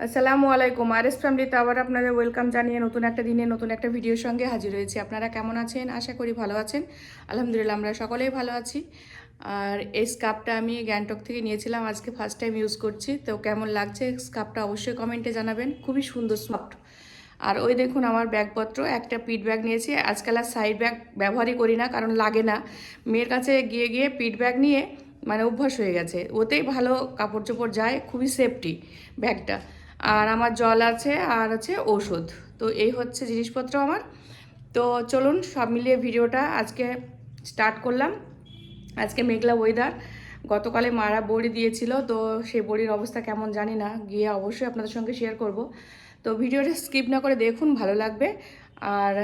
আসসালামু আলাইকুম আর এস ফ্যামিলিতে আবার আপনাদের ওয়েলকাম জানিয়ে নতুন একটা দিনে নতুন একটা ভিডিওর সঙ্গে হাজির হয়েছি। আপনারা কেমন আছেন? আশা করি ভালো আছেন। আলহামদুলিল্লাহ, আমরা সকলেই ভালো আছি। আর এই স্কার্ফটা আমি গ্যাংটক থেকে নিয়েছিলাম, আজকে ফার্স্ট টাইম ইউজ করছি। তো কেমন লাগছে স্কার্ফটা অবশ্যই কমেন্টে জানাবেন। খুবই সুন্দর, সফট। আর ওই দেখুন আমার ব্যাগপত্র, একটা পিট ব্যাগ নিয়েছি। আজকাল আর সাইড ব্যাগ ব্যবহারই করি না, কারণ লাগে না। মেয়ের কাছে গিয়ে গিয়ে পিট ব্যাগ নিয়ে মানে অভ্যাস হয়ে গেছে। ওতেই ভালো কাপড় চোপড় যায়, খুবই সেফটি ব্যাগটা। আর আমার জল আছে, আর আছে ওষুধ তো এই হচ্ছে জিনিসপত্র আমার। তো চলুন সব মিলিয়ে ভিডিওটা আজকে স্টার্ট করলাম। আজকে মেঘলা ওয়েদার গতকালে মারা বড়ি দিয়েছিল, তো সেই বড়ির অবস্থা কেমন জানি না। গিয়ে অবশ্যই আপনাদের সঙ্গে শেয়ার করব। তো ভিডিওটা স্কিপ না করে দেখুন, ভালো লাগবে। আর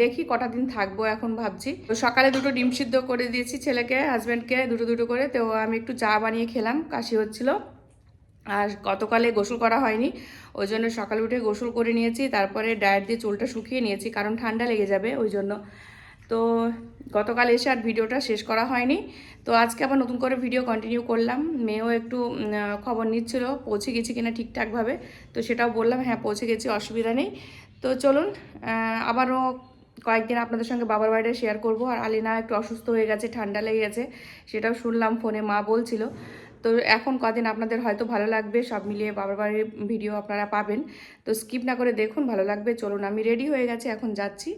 দেখি কটা দিন থাকব এখন ভাবছি। তো সকালে দুটো ডিম সিদ্ধ করে দিয়েছি ছেলেকে হাজব্যান্ডকে দুটো দুটো করে। তো আমি একটু চা বানিয়ে খেলাম, কাশি হচ্ছিল। আর গতকালে গোসল করা হয়নি, ওই জন্য সকালে উঠে গোসল করে নিয়েছি। তারপরে ডায়েট দিয়ে চুলটা শুকিয়ে নিয়েছি, কারণ ঠান্ডা লেগে যাবে, ওই জন্য। তো গতকাল এসে আর ভিডিওটা শেষ করা হয়নি। তো আজকে আবার নতুন করে ভিডিও কন্টিনিউ করলাম। মেয়েও একটু খবর নিচ্ছিল, পৌঁছে গেছি কিনা ঠিকঠাকভাবে। তো সেটাও বললাম হ্যাঁ পৌঁছে গেছি, অসুবিধা নেই। তো চলুন আবারও কয়েকদিন আপনাদের সঙ্গে বাবার বাড়িটা শেয়ার করব। আর আলিনা একটু অসুস্থ হয়ে গেছে, ঠান্ডা লেগে গেছে, সেটাও শুনলাম, ফোনে মা বলছিল। তো এখন কদিন আপনাদের হয়তো ভালো লাগবে, সব মিলিয়ে বাবার বাড়ির ভিডিও আপনারা পাবেন। তো স্কিপ না করে দেখুন, ভালো লাগবে, চলুন, আমি রেডি হয়ে গেছি, এখন যাচ্ছি।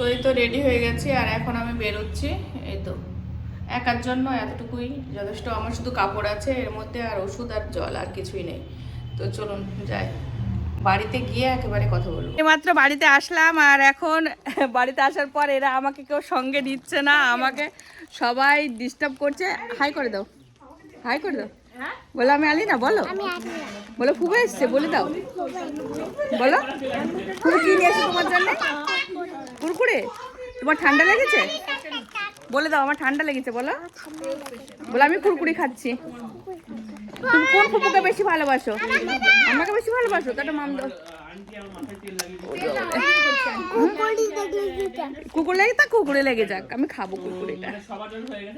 তো এই তো রেডি হয়ে গেছি আর এখন আমি বেরোচ্ছি। এই তো একার জন্য এতটুকুই যথেষ্ট। আমার শুধু কাপড় আছে এর মধ্যে আর ওষুধ আর জল আর কিছুই নেই। তো চলুন যাই। বাড়িতে গিয়ে একেবারে কথা বলব। মাত্র বাড়িতে আসলাম আর এখন বাড়িতে আসার পর এরা আমাকে কেউ সঙ্গে নিচ্ছে না আমাকে সবাই ডিস্টার্ব করছে। হাই করে দাও। হাই করে দাও। বলো আমি আলি না? বলো। বলো ফুবে এসছে বলে দাও। বলো। ফুবু কি নিয়ে এসছে তোমার জন্য? তোমার ঠান্ডা লেগেছে? বলে দাও, আমার ঠান্ডা লেগেছে, বলো। বলো, আমি কুরকুরি খাচ্ছি। তুমি কোন ফুপুকে বেশি ভালোবাসো? আমাকে বেশি ভালোবাসো? তাটা মাম দাও। কুকুর লেগে তা কুকুরে লেগে যাক। আমি খাব কুকুরিটা।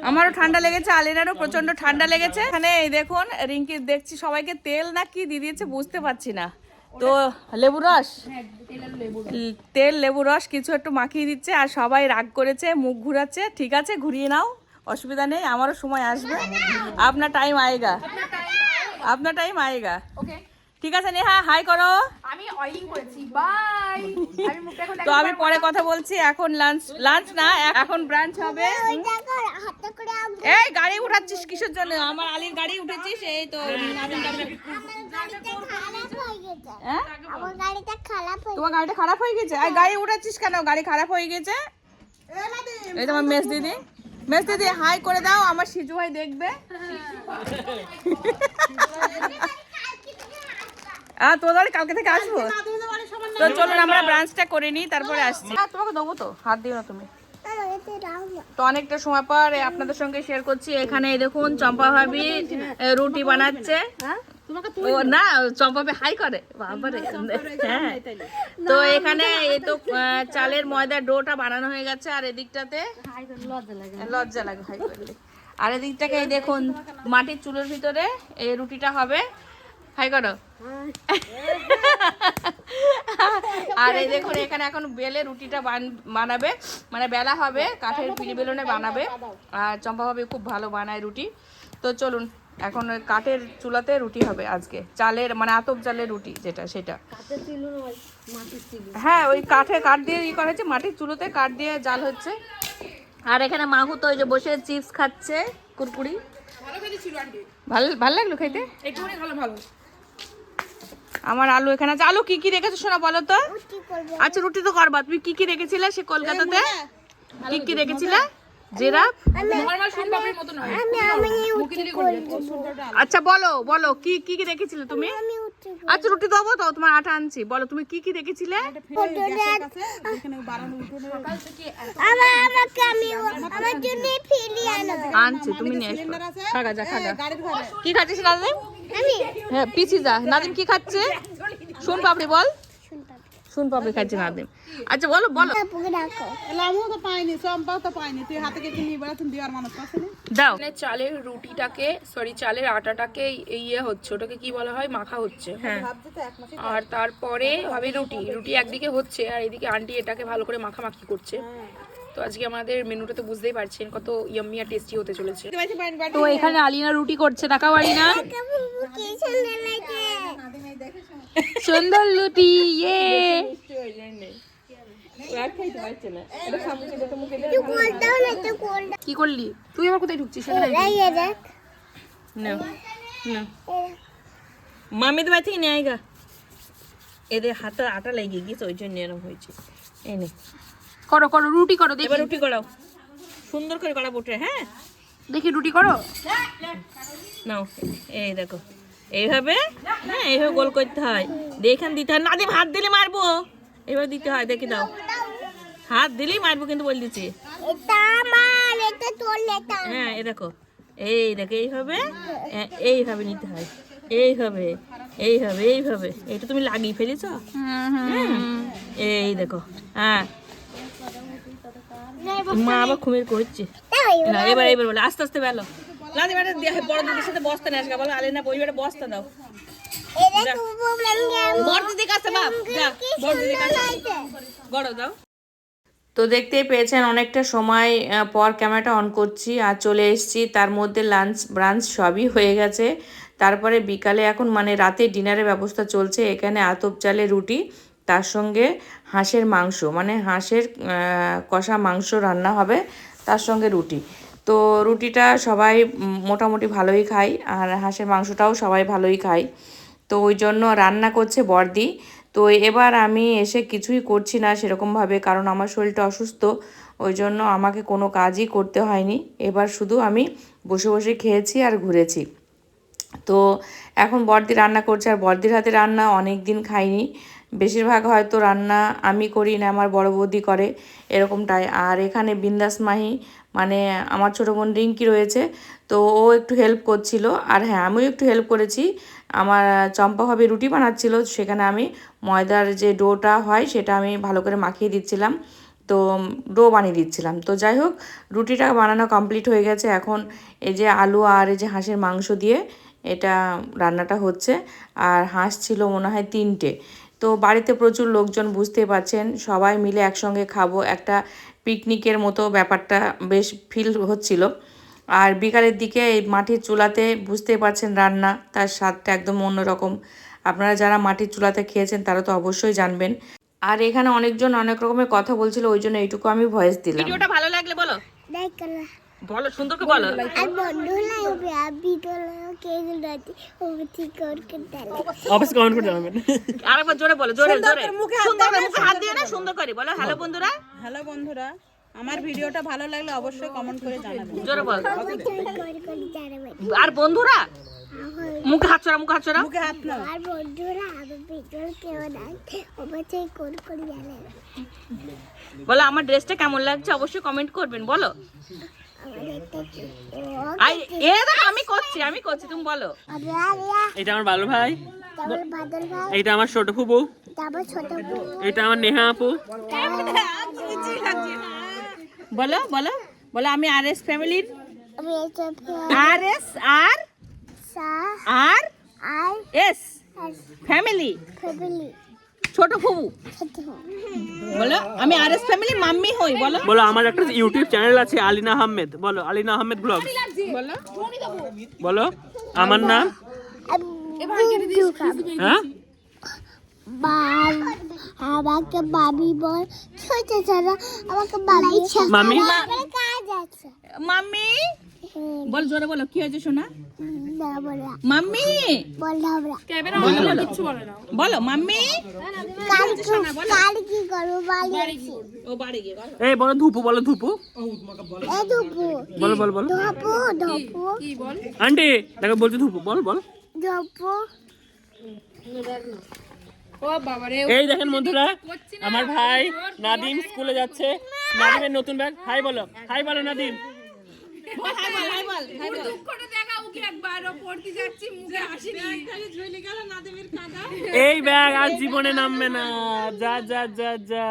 আমারও ঠান্ডা লেগেছে, আলিনারও প্রচণ্ড ঠান্ডা লেগেছে। এখানে দেখুন, রিঙ্কি দেখছি সবাইকে তেল না কি দিয়ে দিয়েছে বুঝতে পারছি না। তো লেবু রস? তেল লেবু রস কিছু একটু মাখিয়ে দিচ্ছে আর সবাই রাগ করেছে মুখ ঘুরাচ্ছে। ঠিক আছে ঘুরিয়ে নাও অসুবিধা নেই আমারও সময় আসবে। আপনার টাইম আয়েগা। আপনার টাইম আয়েগা। ওকে ঠিক আছে নেহা হাই করো। আমি অয়েলিং করেছি বাই আমি মুখটা এখন তো আমি পরে কথা বলছি এখন লাঞ্চ লাঞ্চ না এখন ব্রাঞ্চ হবে। এই গাড়ি উঠাচ্ছিস কিসের জন্য? আমার আলির গাড়ি উঠেছিস এই তো। হ্যাঁ? আমার গাড়িটা খারাপ হয়ে? তোমার গাড়িটা খারাপ হয়ে গেছে? আর গাড়ি উঠাচ্ছিস কেন? গাড়ি খারাপ হয়ে গেছে? এই তোমার মেস দিদি। মেস দিদি হাই করে দাও আমার সিজু ভাই দেখবে। আর তোর বাড়ি কালকে থেকে আসব? তো চলুন আমরা ব্রাঞ্চটা করে নিই তারপরে আসছি। হ্যাঁ, তোমাকে দেবো তো হাত দিও না তুমি। না। তো অনেকটা সময় পর আপনাদের সঙ্গে শেয়ার করছি। এখানে দেখুন চম্পা ভাবি রুটি বানাচ্ছে। না চম্পা ভাবি হাই করে। বাবারে হ্যাঁ। তো এখানে এই তো চালের ময়দার ডোটা বানানো হয়ে গেছে আর এদিকটাতে লজ্জা লাগে হাই করলে আর এদিকটাকে দেখুন মাটির চুলের ভিতরে এই রুটিটা হবে। হাই করো আর এই দেখুন এখানে এখন বেলে রুটিটা বান- বানাবে। মানে বেলা হবে কাঠের পিলি বেলুনে বানাবে। আর চম্পা ভাবি খুব ভালো বানায় রুটি। তো চলুন এখন ওই কাঠের চুলাতে রুটি হবে আজকে। চালের মানে আতপ চালের রুটি যেটা সেটা। হ্যাঁ ওই কাঠে কাঠ দিয়ে ই করা হচ্ছে মাটির চুলোতে কাঠ দিয়ে জাল হচ্ছে। আর এখানে মাহু তো ওই যে বসে চিপস খাচ্ছে কুরকুরি। ভালো ভালো লাগল খাইতে? একটুখানি ভালো ভালো। আমার আলু এখানে আছে। আলু কি কি রেখেছো শোনা বলো তো? আচ্ছা রুটি তো করবা। তুমি কি কি রেখেছিলে সে কলকাতাতে? কি কি রেখেছিলে? জিরাফ? আচ্ছা বলো বলো কি কি কি রেখেছিলে তুমি? আচ্ছা রুটি দেবো তো তোমার আটা আনছি। বলো তুমি কি কি আনো। আনছি তুমি নিয়ে এসো। খাগা যা খাগা। কি খাচ্ছিস হ্যাঁ পিছি যা। নাদিম কি খাচ্ছে? শুন পাপড়ি বল। শুন পাপড়ি খাচ্ছে নাদিম। আচ্ছা বলো বলো। দাও। চালের রুটিটাকে সরি চালের আটাটাকে ইয়ে হচ্ছে ওটাকে কি বলা হয়? মাখা হচ্ছে। হ্যাঁ। আর তারপরে হবে রুটি। রুটি একদিকে হচ্ছে আর এদিকে আন্টি এটাকে ভালো করে মাখামাখি করছে। তো আজকে আমাদের মেনুটা তো বুঝতেই পারছেন কত ইয়াম্মি আর টেস্টি হতে চলেছে। তো এখানে আলিনা রুটি করছে দেখাও আলিনা সুন্দর লাগে রুটি ইয়ে। কি করলি? তুই আবার কোথায় ঢুকছিস? না না। মামি তো বাড়ি থেকে নিয়ে আয়গা এদের হাতে আটা লেগে গেছে ওই জন্য এরকম হয়েছে। এনে করো করো রুটি করো দেখি। রুটি করাও। সুন্দর করে করা বুটে হ্যাঁ? দেখি রুটি করো? নাও এই দেখো। এইভাবে হ্যাঁ এইভাবে গোল করতে হয়। দিয়ে এখানে দিতে হয়। নাদিম হাত দিলে মারবো। এইভাবে দিতে হয় দেখে দাও হাত দিলেই মারবো কিন্তু বল দিচ্ছি। হ্যাঁ এই দেখো। এই দেখো এইভাবে হ্যাঁ, এইভাবে নিতে হয়। এইভাবে এইভাবে এইভাবে। এটা তুমি লাগিয়ে ফেলেছ? এই দেখো হ্যাঁ। মা আবার ঘুমিয়ে করছে। এবার এবার বলে আস্তে আস্তে বেলো। লাদি দিয়ে বড় দিদির সাথে বস্তা নিয়ে আসবে বলো আলেনা বই বস্তা দাও। এটা খুব মঙ্গে বড় দিদি কাছে বাপ যা বড় দিদি কাছে। বড় দাও। তো দেখতেই পেয়েছেন অনেকটা সময় পর ক্যামেরাটা অন করছি আর চলে এসেছি। তার মধ্যে লাঞ্চ ব্রাঞ্চ সবই হয়ে গেছে। তারপরে বিকালে এখন মানে রাতে ডিনারের ব্যবস্থা চলছে এখানে আতপ চালের রুটি। তার সঙ্গে হাঁসের মাংস মানে হাঁসের কষা মাংস রান্না হবে তার সঙ্গে রুটি। তো রুটিটা সবাই মোটামুটি ভালোই খায় আর হাঁসের মাংসটাও সবাই ভালোই খায়। তো ওই জন্য রান্না করছে বর্দি তো এবার আমি এসে কিছুই করছি না সেরকমভাবে কারণ আমার শরীরটা অসুস্থ। ওই জন্য আমাকে কোনো কাজই করতে হয়নি। এবার শুধু আমি বসে বসে খেয়েছি আর ঘুরেছি। তো এখন বর্দি রান্না করছে আর বর্দির হাতে রান্না অনেক দিন খাইনি। বেশিরভাগ হয়তো রান্না আমি করি না, আমার বড় বৌদি করে এরকমটাই। আর এখানে বিন্দাস মাহি মানে আমার ছোটো বোন রিঙ্কি রয়েছে, তো ও একটু হেল্প করছিল। আর হ্যাঁ আমিও একটু হেল্প করেছি। আমার চম্পা ভাবে রুটি বানাচ্ছিল, সেখানে আমি ময়দার যে ডোটা হয় সেটা আমি ভালো করে মাখিয়ে দিচ্ছিলাম। তো ডো বানিয়ে দিচ্ছিলাম। তো যাই হোক, রুটিটা বানানো কমপ্লিট হয়ে গেছে। এখন এই যে আলু আর এই যে হাঁসের মাংস দিয়ে এটা রান্নাটা হচ্ছে। আর হাঁস ছিল মনে হয় তিনটে। তো বাড়িতে প্রচুর লোকজন বুঝতে পারছেন সবাই মিলে একসঙ্গে খাব। একটা পিকনিকের মতো ব্যাপারটা বেশ ফিল হচ্ছিল। আর বিকালের দিকে এই মাটির চুলাতে বুঝতে পারছেন রান্না তার স্বাদটা একদম অন্যরকম। আপনারা যারা মাটির চুলাতে খেয়েছেন তারা তো অবশ্যই জানবেন। আর এখানে অনেকজন অনেক রকমের কথা বলছিল ওই জন্য এইটুকু আমি ভয়েস দিলাম। ভিডিওটা ভালো লাগলে বলো। না বলো সুন্দর করে বলো। আর বন্ধু লাগবে আবি তো কে রাতে ও ঠিক করকে দেলে অবশ্যই কমেন্ট করে জানাবেন। আরেকবার জোরে বলো জোরে জোরে। সুন্দর মুখে হাত দিয়ে না সুন্দর করে বলো। হ্যালো বন্ধুরা। হ্যালো বন্ধুরা আমার ভিডিওটা ভালো লাগলে অবশ্যই কমেন্ট করে জানাবেন। জোরে বল। আর বন্ধুরা মুখে হাত ছড়া মুখে হাত ছড়া মুখে হাত নাও। আর বন্ধুরা আমার ভিডিও কেউ নাই অবশ্যই করে করে জানাবে বলো আমার ড্রেসটা কেমন লাগছে? অবশ্যই কমেন্ট করবেন বলো। আই এ দেখো আমি করছি আমি করছি তুমি বলো। এটা আমার বালু ভাই। এইটা আমার ছোট ফুবু এটা আমার নেহা আপু। বলো বলো বলো আমি আর এস ফ্যামিলির। R S R? সা R? R? S family. Family. ছোট ফুবু। বলো আমি আর এস ফ্যামিলি মাম্মি হই বলো। বলো আমার একটা ইউটিউব চ্যানেল আছে আলিনা আহমেদ। বলো আলিনা আহমেদ ব্লগ বলো। আমার নাম? হ্যাঁ? আমাকে বাবি বল ছোট ছোট আমাকে বাবি মামি? মাম্মি? বল জোরে বলো কি হয়েছে শোনা মাম্মি! বলো মাম্মি! এই বলো ধুপু বলো ধুপু। বলো বলো বলো। ধপু ধপু। আন্টি দেখো বলছি ধুপু বল বল। ধপু। এই দেখেন বন্ধুরা আমার ভাই নাদিম স্কুলে যাচ্ছে। নাদিমের নতুন ব্যাগ। হাই বলো হাই বলো নাদিম। এই ব্যাগ আর জীবনে নামবে না। যা যা যা যা।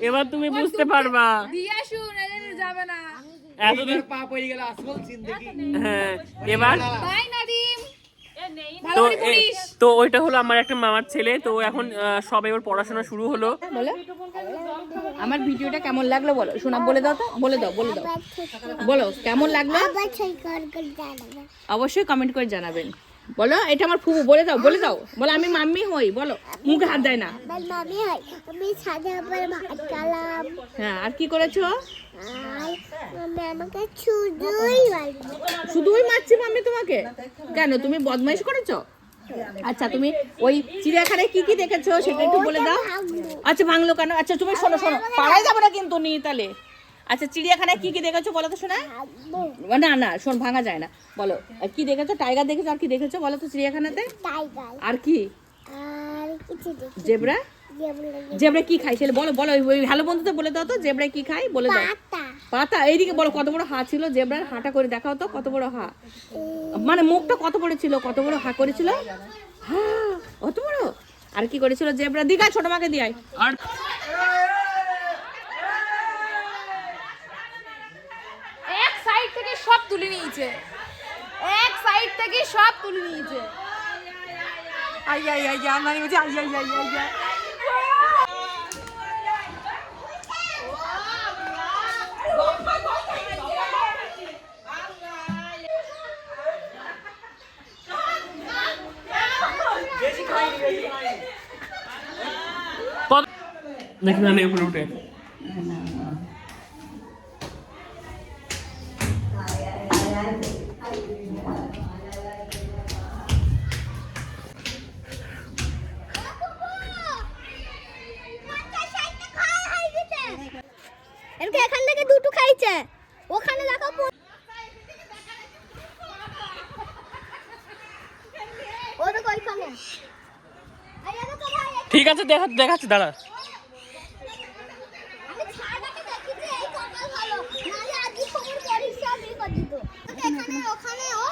এবার তুমি বুঝতে পারবা। এতদিন হ্যাঁ এবার বাই এ- তো ওইটা হলো আমার একটা মামার ছেলে তো এখন সবে ওর পড়াশোনা শুরু হলো। বলো। আমার ভিডিওটা কেমন লাগল বলো? শোনা বলে দাও তো বলে দাও বলে দাও। বলো কেমন লাগল? অবশ্যই কমেন্ট করে জানাবেন। বলো এটা আমার ফুবু বলে দাও বলে দাও। বলো আমি মাম্মি হই বলো। মুখে হাত দেয় না। আমি সাদা ভাত হ্যাঁ আর কি করেছ? আর আমাকে শুধুই শুধুই মারছি মাম্মি তোমাকে? কেন তুমি বদমাইশ করেছ? আচ্ছা তুমি ওই চিড়িয়াখানায় কি কি দেখেছ সেটা একটু বলে দাও। আচ্ছা ভাঙলো কেন? আচ্ছা তুমি শোনো শোনো পাড়ায় যাবে না কিন্তু নিয়ে তাহলে। আচ্ছা চিড়িয়াখানায় কি কি দেখেছ বলো তো শোনা? না না শোন ভাঙা যায় না। বলো আর কি দেখেছ? টাইগার দেখেছ? আর কি দেখেছ বলো তো চিড়িয়াখানাতে? আর কি? আর কিছু দেখি। জেব্রা? জেব্রা কি খায়? সেটা বলো বলো ওই- ওই ভালো বন্ধুতে বলে দাও তো জেব্রা কি খায়? বলে দাও। পাতা। পাতা? এইদিকে বলো কত বড় হা ছিল? জেব্রার হাটা করে দেখাও তো কত বড় হা। মানে মুখটা কত বড় ছিল? কত বড় হা করেছিল? হা অত বড়? আর কি করেছিল জেব্রা? দিঘায় ছোট মাকে দিয়াই আর এক সাইড থেকে সব তুলে নিয়েছে এক সাইড থেকে সব তুলে নিয়েছে আই আই আই আই নানি বলছে আই আই আই আই আই কত দেখি না উপরে উঠে এরকম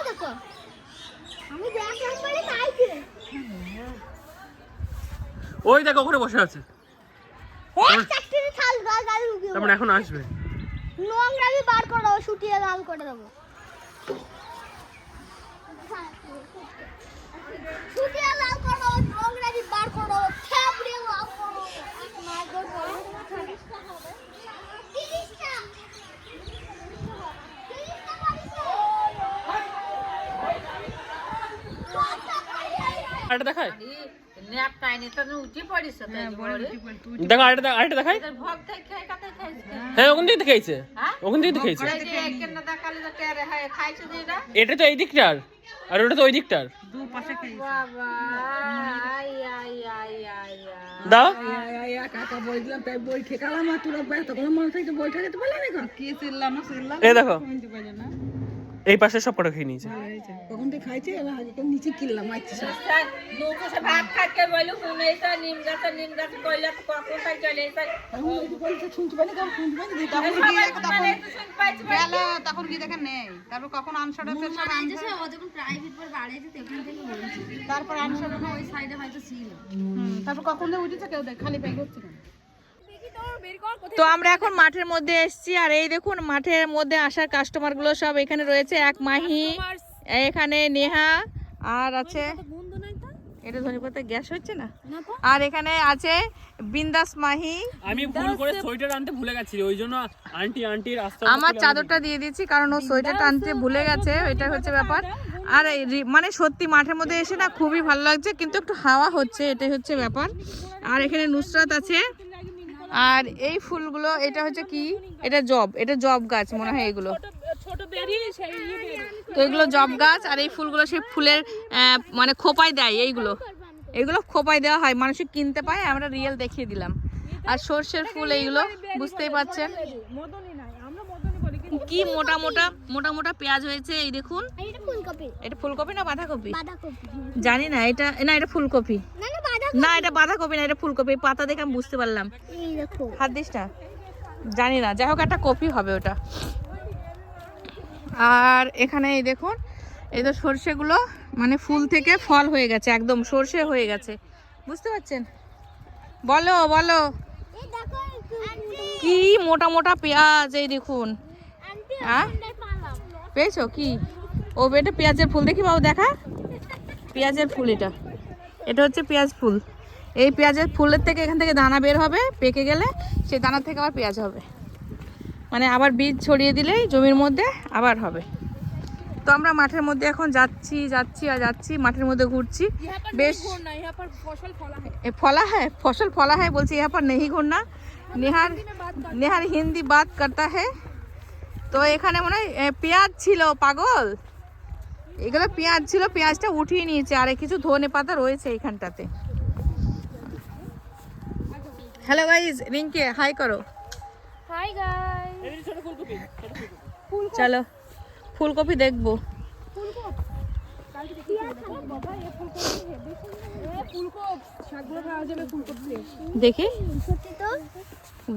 দেখো। আমি দেখলাম বলে তাইছে। ওই দেখো ওখানে বসে আছে। তারপরে এখন আসবে। নোংরা আমি বার করে দেবো শুটিয়ে লাল করে দেবো শুটিয়ে লাল করে দেবো নোংরা আমি বার করে দেবো থাপড়িয়ে লাল করে দেবো এক মাস ধরে তিরিশটা হবে তিরিশটা তিরিশটা পারিস আরেকটা দেখায় ন্যাপ দেখো আরেকটা হ্যাঁ ওখান থেকে দেখাইছে। ওখান থেকে দেখাইছে। কেন না দেখালে তো টেরে হয় খাইছে দিরা এটা তো এই দিকটার আর ওটা তো ওই দিকটার। বাবা আই আই আই আই আই দাও কি চিল্লাম না চিল্লাম এই দেখো এই পাশে সব কটা খেয়ে নিয়েছে নৌকো সে ভাত খাইতে বলি কোন নিম গাছ নিম গাছ কইলা তো কখন খাই চলে এইসা তখন কি তখন গেল তখন কি দেখে নেই। তারপর কখন আনসার আছে সব আনসার। তারপর আনসার ওই সাইডে হয়তো ছিল। তারপর কখন যে উঠেছে কেউ দেখ খালি ব্যাগ হচ্ছে তো আমরা এখন মাঠের মধ্যে এসেছি আর এই দেখুন মাঠের মধ্যে আসার কাস্টমারগুলো সব এখানে রয়েছে। এক মাহি এখানে নেহা আর আছে এটা গ্যাস হচ্ছে না? আর এখানে আছে বিন্দাস মাহি। আমি ভুল করে সোয়েটার আনতে ভুলে গেছি ওই জন্য আন্টি আন্টির আমার চাদরটা দিয়ে দিচ্ছি কারণ ও সোয়েটারটা আনতে ভুলে গেছে এটা হচ্ছে ব্যাপার। আর এই মানে সত্যি মাঠের মধ্যে এসে না খুবই ভালো লাগছে কিন্তু একটু হাওয়া হচ্ছে এটাই হচ্ছে ব্যাপার। আর এখানে নুসরাত আছে আর এই ফুলগুলো এটা হচ্ছে কি? এটা জব এটা জব গাছ মনে হয় এগুলো। তো এগুলো জব গাছ আর এই ফুলগুলো সেই ফুলের মানে খোপায় দেয় এইগুলো। এগুলো খোপায় দেওয়া হয় মানুষ কিনতে পায় আমরা রিয়েল দেখিয়ে দিলাম। আর সর্ষের ফুল এইগুলো বুঝতেই পাচ্ছেন কি মোটা মোটা মোটা মোটা পেঁয়াজ হয়েছে এই দেখুন। এটা ফুলকপি। এটা ফুলকপি না বাঁধাকপি? বাঁধাকপি। জানি না এটা না এটা ফুলকপি। না না বাঁধা না এটা বাঁধাকপি না এটা ফুলকপি পাতা দেখে আমি বুঝতে পারলাম। এই দেখো। হাত দিস না। জানি না যাই হোক একটা কপি হবে ওটা। আর এখানে এই দেখুন এই তো সর্ষেগুলো মানে ফুল থেকে ফল হয়ে গেছে একদম সর্ষে হয়ে গেছে। বুঝতে পারছেন? বলো বলো। কি মোটা মোটা পেঁয়াজ এই দেখুন। হ্যাঁ পেয়েছ কি? ও এটা পেঁয়াজের ফুল। দেখি বাবু দেখা। পেঁয়াজের ফুল এটা। এটা হচ্ছে পেঁয়াজ ফুল। এই পেঁয়াজের ফুলের থেকে এখান থেকে দানা বের হবে পেকে গেলে সেই দানা থেকে আবার পেঁয়াজ হবে। মানে আবার বীজ ছড়িয়ে দিলেই জমির মধ্যে আবার হবে। তো আমরা মাঠের মধ্যে এখন যাচ্ছি যাচ্ছি আর যাচ্ছি মাঠের মধ্যে ঘুরছি। বেশ ফলা হ্যাঁ। ফসল ফলা হ্যাঁ বলছি ইহাপার নেহি ঘুরনা নেহার নেহার হিন্দি বাদ করতা হ্যাঁ তো এখানে মনে হয় পেঁয়াজ ছিল পাগল? এগুলো পেঁয়াজ ছিল পেঁয়াজটা উঠিয়ে নিয়েছে আর কিছু ধনে পাতা রয়েছে এখানটাতে। হ্যালো গাইজ রিঙ্কে হাই করো। হাই গাইস চলো ফুলকপি দেখব। দেখি।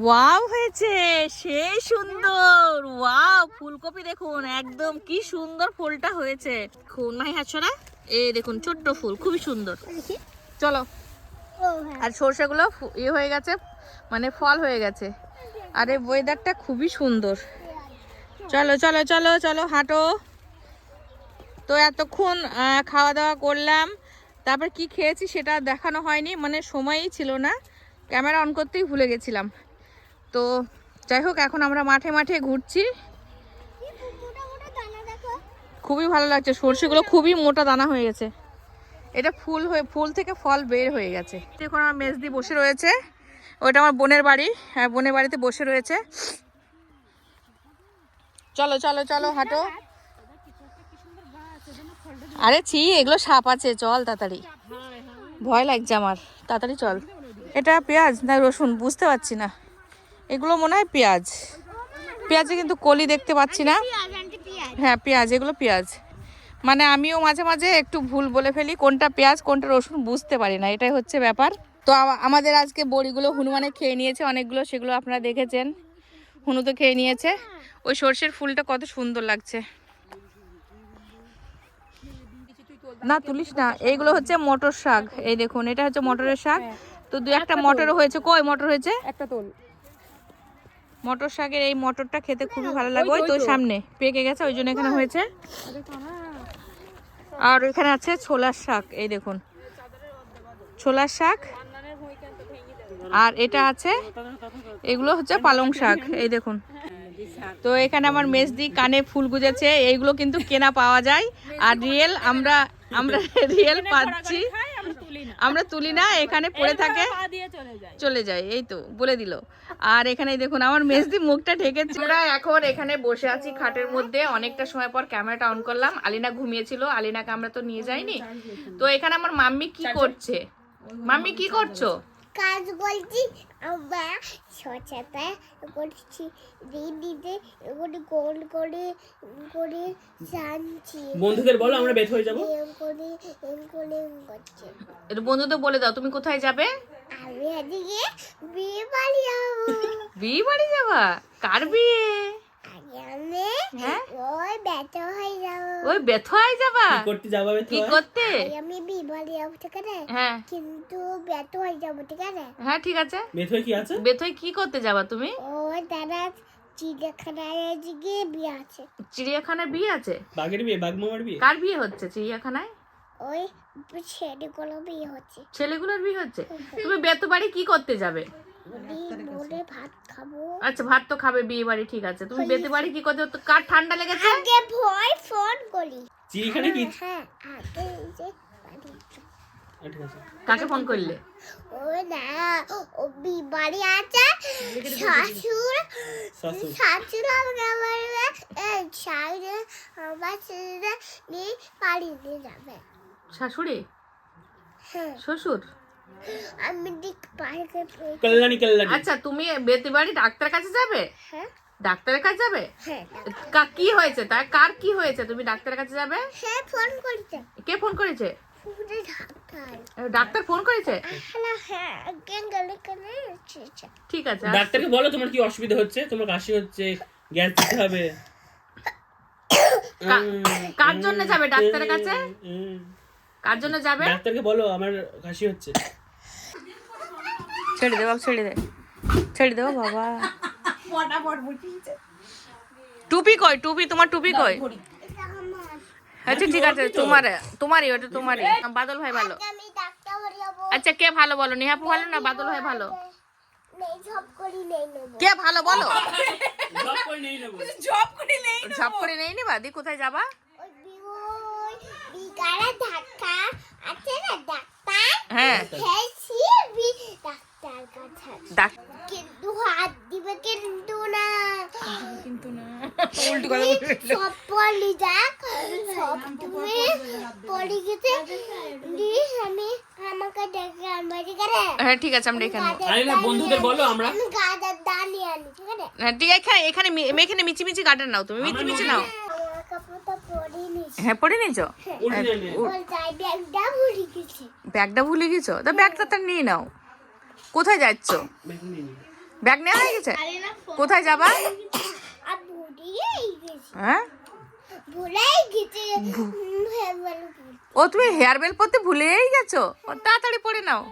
ওয়াও হয়েছে সেই সুন্দর। ওয়াও, ফুলকপি দেখুন, একদম কি সুন্দর ফুলটা হয়েছে। খুন মাই হাসরা এই দেখুন, ছোট্ট ফুল, খুবই সুন্দর। চলো, আর সর্ষেগুলো ইয়ে হয়ে গেছে মানে ফল হয়ে গেছে। আর এই ওয়েদারটা খুবই সুন্দর। চলো চলো চলো চলো, হাঁটো। তো এতক্ষণ খাওয়া দাওয়া করলাম। তারপর কি খেয়েছি সেটা দেখানো হয়নি মানে সময়ই ছিল না। ক্যামেরা অন করতেই ভুলে গেছিলাম। তো যাই হোক, এখন আমরা মাঠে মাঠে ঘুরছি। খুবই ভালো লাগছে, সর্ষেগুলো খুবই মোটা দানা হয়ে গেছে। এটা ফুল হয়ে, ফুল থেকে ফল বের হয়ে গেছে। এখন আমার মেজদি বসে রয়েছে। ওটা আমার বোনের বাড়ি। হ্যাঁ বোনের বাড়িতে বসে রয়েছে। চলো চলো চলো, হাঁটো। আরে ছি, এগুলো সাপ আছে, চল তাড়াতাড়ি। ভয় লাগছে আমার। তাড়াতাড়ি চল। এটা পেঁয়াজ না রসুন? বুঝতে পারছি না। এগুলো মনে হয় পেঁয়াজ। পেঁয়াজে কিন্তু কলি দেখতে পাচ্ছি না। হ্যাঁ পেঁয়াজ, এগুলো পেঁয়াজ। মানে আমিও মাঝে মাঝে একটু ভুল বলে ফেলি, কোনটা পেঁয়াজ, কোনটা রসুন বুঝতে পারি না। এটাই হচ্ছে ব্যাপার। তো আমাদের আজকে বড়িগুলো হনুমানে খেয়ে নিয়েছে অনেকগুলো, সেগুলো আপনারা দেখেছেন। হুনু তো খেয়ে নিয়েছে। ওই সর্ষের ফুলটা কত সুন্দর লাগছে। না তুলিস না। এইগুলো হচ্ছে মটর শাক। এই দেখুন এটা হচ্ছে মটরের শাক। তো দু একটা মটরও হয়েছে। কই মটর হয়েছে? একটা তোল। মটর শাকের এই মটরটা খেতে খুবই ভালো লাগে। ওই তো সামনে। পেকে গেছে ওই জন্য এখানে হয়েছে। আর এখানে আছে ছোলার শাক। এই দেখুন। ছোলার শাক। আর এটা আছে এগুলো হচ্ছে পালং শাক। এই দেখুন। তো এখানে আমার মেজদি কানে ফুল গুজেছে এইগুলো কিন্তু কেনা পাওয়া যায়। আর রিয়েল আমরা আমরা রিয়েল পাচ্ছি। আমরা তুলি না। এখানে পড়ে থাকে। চলে যায়। এই তো বলে দিল। আর এখানে দেখুন আমার মেজদি মুখটা ঢেকেছে। আমরা এখন এখানে বসে আছি খাটের মধ্যে। অনেকটা সময় পর ক্যামেরাটা অন করলাম। আলিনা ঘুমিয়েছিল আলিনাকে আমরা তো নিয়ে যাইনি। তো এখানে আমার মাম্মি কি করছে? মাম্মি কি করছ? কাজ বলছি আমরা সচেতন করছি দিদিতে গোল করে করে জানছি। বন্ধুদের বলো আমরা বের হয়ে যাব। এম করে এম করে করছে। এটা বন্ধুদের বলে দাও তুমি কোথায় যাবে? আমি আজকে বিয়ে বাড়ি যাব। বিয়ে বাড়ি যাবা? কার বিয়ে? হ্যাঁ? ওই ব্যথা হয়ে যাব ওই বেথুয়ায় যাবা? কি করতে যাবা কি করতে? আমি বিয়ে বাড়ি যাব ঠিক আছে? হ্যাঁ। কিন্তু ব্যথা হয়ে যাব ঠিক আছে? হ্যাঁ ঠিক আছে। হয়ে কি আছে? বেথুয়ায় কি করতে যাবা তুমি? ওই দাদা চিড়িয়াখানায় আজকে বিয়ে আছে। চিড়িয়াখানায় বিয়ে আছে? বাঘের বিয়ে বাঘ মামার বিয়ে? কার বিয়ে হচ্ছে চিড়িয়াখানায়? ওই ছেলেগুলো বিয়ে হচ্ছে। ছেলেগুলোর বিয়ে হচ্ছে? তুমি বেতো বাড়ি কি করতে যাবে? ভাত খাব। আচ্ছা ভাত তো খাবে বিয়ে বাড়ি ঠিক আছে। তুমি বেতে বাড়ি কি করতে তো কার ঠান্ডা লেগেছে? আগে ভয় ফোন করি। চিড়িখানে কি? হ্যাঁ আগে যে বাড়ি। আচ্ছা, ঠিক আছে। কাকে ফোন করলে? ও না ও বি- বাড়ি আছে। শাশুর শাশুড়। শাশুর আমাকে বলবে এই শাশুড়ে আমার ছেলে নিয়ে বাড়ি নিয়ে যাবে। শাশুড়ি? হ্যাঁ। শ্বশুর? আমি দিক বাড়িতে কল্যাণী কল্যাণী। আচ্ছা তুমি ডাক্তারের কাছে যাবে? হ্যাঁ। ডাক্তারের কাছে যাবে? হ্যাঁ কি হয়েছে? তাই কার কি হয়েছে? তুমি ডাক্তারের কাছে যাবে? হ্যাঁ ফোন করছে। কে ফোন করেছে? ডাক্তার। ফোন করেছে? হ্যাঁ ঠিক আছে ডাক্তারকে বলো তোমার কি অসুবিধা হচ্ছে? তোমার কাশি হচ্ছে গ্যাস দিতে হবে। কার জন্য যাবে ডাক্তারের কাছে? কার জন্য যাবে? ডাক্তারকে বলো আমার কাশি হচ্ছে। ছেড়ে দে বাবা ছেড়ে দে। ছেড়ে দেবো বাবা। টুপি কই টুপি তোমার টুপি কই আচ্ছা ঠিক আছে তোমার তোমারই ওটা তোমারই। বাদল ভাই ভালো। আমি ডাক্তার যাব আচ্ছা কে ভালো বলো? নিহাপু ভালো না বাদল ভাই ভালো? কে ভালো বলো? সব করে নেই নিবা। দি কোথায় যাবা? হ্যাঁ। কিন্তু হাত দিবে কিন্তু না। কিন্তু না। সব পলি যাক সব তুমি পলি গেছে। দি আমি আমাকে ডেকে আনবাজি করে হ্যাঁ ঠিক আছে আমরা এখানে আরে না বন্ধুদের বলো আমরা। গাদার দানি আনি ঠিক আছে? হ্যাঁ ঠিক আছে এখানে এখানে মি- এখানে মিচি মিচি গার্ডেন নাও তুমি মিচি মিচি নাও। হ্যাঁ পড়ে নিছো উল্টে নিয়ে নে। ওর যাই ব্যাগটা ভুলে গেছি। ব্যাগটা ভুলে গেছো? তা ব্যাগটা তো নিয়ে নাও। কোথায় যাচ্ছ? ব্যাগ নেওয়া হয়ে গেছে? কোথায় যাবা? হ্যাঁ। ও তুমি হেয়ার বেল পরতে ভুলেই গেছো? ও তাড়াতাড়ি পরে নাও।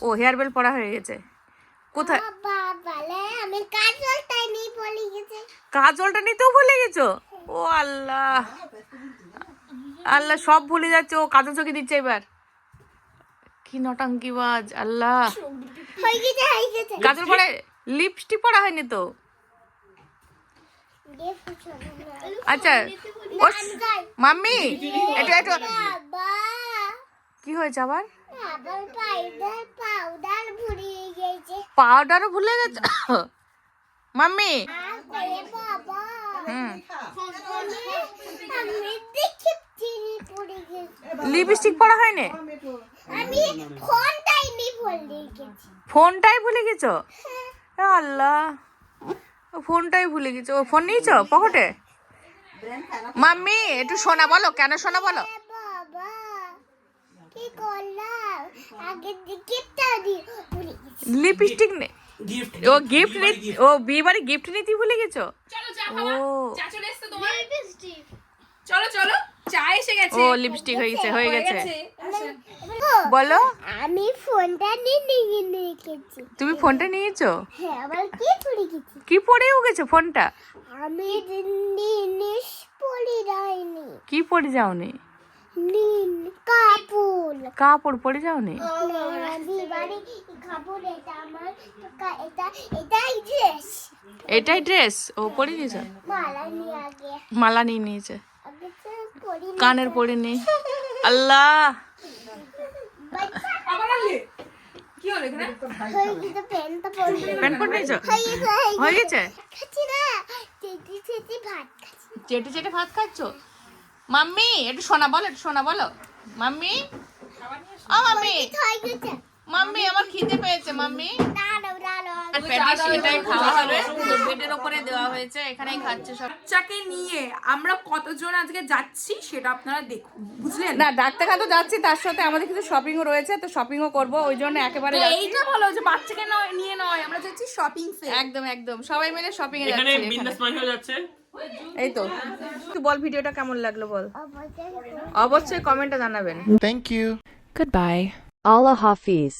ও হেয়ার বেল পরা হয়ে গেছে। কোথায়? কাজলটা নিতেও ভুলে গেছো? ও আল্লাহ। আল্লাহ সব ভুলে যাচ্ছে। ও কাজল চোখে দিচ্ছে এবার। কি নটাঙ্কিবাজ আল্লাহ। কাজল পরে লিপস্টিক পরা হয়নি তো। আচ্ছা মাম্মি এটা একটু। কি হয়েছে আবার? পাউডারও ভুলে গেছো। মাম্মি। হুম আমি আমি দেখি চিনি পড়ে গেছে লিপস্টিক পরা হয়নি? আমি ফোনটাই নিয়ে পড়ে গেছি। ফোনটাই ভুলে গেছো? এ আল্লাহ। ও ফোনটাই ভুলে গেছো। ও ফোন নিয়েছো পকেটে? মাম্মি একটু শোনা বলো কেন শোনা বলো? ভুলে লিপস্টিক নে ও গিফট ও বিয়ে বাড়ি গিফট নিতে ভুলে গেছো? চলো ও। চলে চলো চলো। চা এসে গেছে। ও লিপস্টিক হয়ে গেছে হয়ে গেছে। বলো। আমি ফোনটা নিয়ে নিয়ে নিয়ে তুমি ফোনটা নিয়েছো? হ্যাঁ আবার কি পড়ে গেছি? কি পরেও গেছো ফোনটা? আমি জিনিস পড়ে যাইনি। কি পরে যাওনি? নীল কাপড়। কাপড় পরে যাওনি? আমাদের বাড়ি কাপড় এটা আমার কা- এটা এটাই ড্রেস ও পরে নিয়েছো মালা নিয়ে নিয়েছে। কানের পরে নি আল্লাহ। প্যান্ট পরে নিয়েছো হয়ে গেছে? চেটি চেটি ভাত খাচ্ছি? চেটে চেটে ভাত খাচ্ছ মাম্মি একটু শোনা বলো একটু শোনা বলো। মাম্মি? ও মাম্মি। মাম্মি আমার খিদে পেয়েছে মাম্মি। আর খাওয়া হবে। বেডের ওপরে দেওয়া হয়েছে এখানেই খাচ্ছে সব। বাচ্চাকে নিয়ে আমরা কতজন আজকে যাচ্ছি সেটা আপনারা দেখুন বুঝলেন? না ডাক্তারখানা তো যাচ্ছি তার সাথে আমাদের কিছু শপিংও রয়েছে তো শপিংও করব ওই জন্য একেবারে তো এইটা ভালো যে বাচ্চাকে নয় নিয়ে নয় আমরা যাচ্ছি শপিং একদম একদম। সবাই মিলে শপিং এ এখানে বিন্দাস মানি যাচ্ছে। এই তো। তুই বল ভিডিওটা কেমন লাগল বল? অবশ্যই কমেন্টে জানাবেন। Thank you. Goodbye. Allah Hafiz.